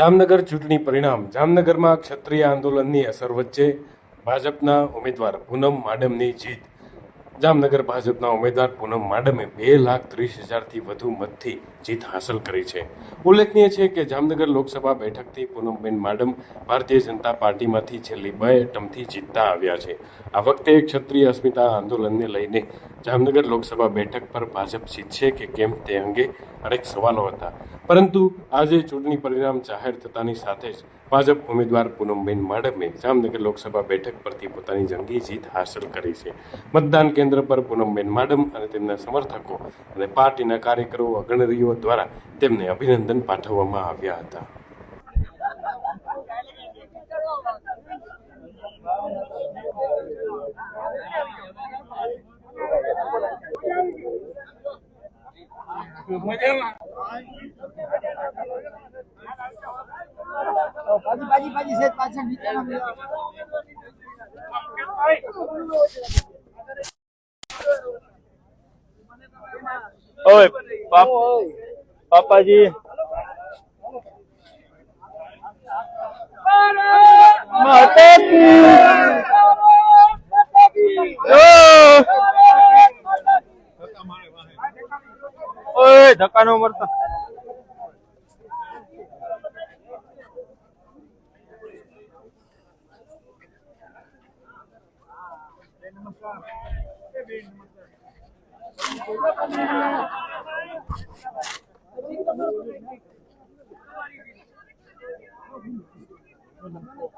જામનગર ચૂંટણી પરિણામ જામનગરમાં ક્ષત્રિય આંદોલનની અસર વચ્ચે ભાજપના ઉમેદવાર પૂનમ માડમની જીત. જામનગર ભાજપના ઉમેદવાર પૂનમ માડમે બે લાખ ત્રીસ હજારથી વધુ મતથી જીત હાંસલ કરી છે. ઉલ્લેખનીય છે કે જામનગર લોકસભા બેઠકથી પૂનમબેન માડમ ભારતીય જનતા પાર્ટીમાંથી છેલ્લી બે એટમથી જીતતા આવ્યા છે. આ વખતે ક્ષત્રિય અસ્મિતા આંદોલનને લઈને જામનગર લોકસભા બેઠક પર ભાજપ જીતશે કે કેમ તે અંગે અનેક સવાલો હતા. પરંતુ આજે ચૂંટણી પરિણામ જાહેર થતાની સાથે જ ભાજપ ઉમેદવાર પૂનમબેન માડમે જામનગર લોકસભા બેઠક પરથી પોતાની જંગી જીત હાંસલ કરી છે. મતદાન કેન્દ્ર પર પૂનમબેન માડમ અને તેમના સમર્થકો અને પાર્ટીના કાર્યકરો, અગ્રણીઓ દ્વારા તેમને અભિનંદન પાઠવવામાં આવ્યા હતા. બાજી બાજી બાજી છે પાછળ નીચે ઓય પાપાજી. ઓય ધક્કા નો મરતા નમસ્કાર Thank you.